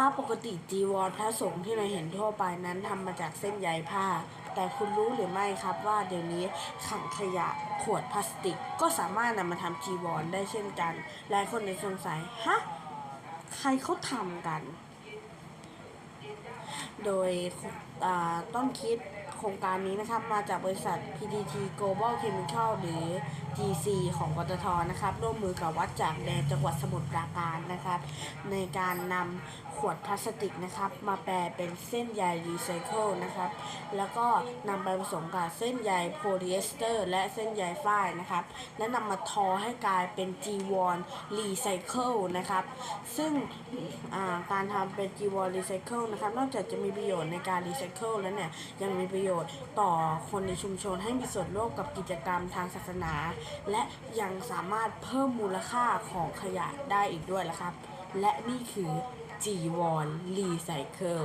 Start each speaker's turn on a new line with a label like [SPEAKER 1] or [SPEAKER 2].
[SPEAKER 1] ามปกติจีวรพระสงฆ์ที่เราเห็นทั่วไปนั้นทำมาจากเส้นใยผ้า แต่คุณรู้หรือไม่ครับว่าเดี๋ยวนี้ขังขยะขวดพลาสติก ก็สามารถนำมาทำจีวรได้เช่นกัน หลายคนในสงสัยฮะใครเขาทำกัน โดยต้นคิดโครงการนี้นะครับมาจากบริษัท PTT Global Chemical หรือ GC ของปตทนะครับร่วมมือกับวัดจากแดนจังหวัดสมุทรปราการนะครับ ในการนำขวดพลาสติกนะครับ มาแปลเป็นเส้นใยรีไซเคิลนะครับ แล้วก็นำไปผสมกับเส้นใยโพลีเอสเตอร์ และเส้นใยฝ้ายนะครับ และนำมาทอให้กลายเป็นจีวรรีไซเคิลนะครับ ซึ่งาการทำเป็นจีวรรีไซเคิลนะครับ นอกจากจะมีประโยชน์ในการรีไซเคิลแล้วเนี่ยยังมีประโยชน์ต่อคนในชุมชนให้มีส่วนร่วมกับกิจกรรมทางศาสนาและยังสามารถเพิ่มมูลค่าของขยะได้อีกด้วยละครับ และนี่คือจีวอนรีไซเคิล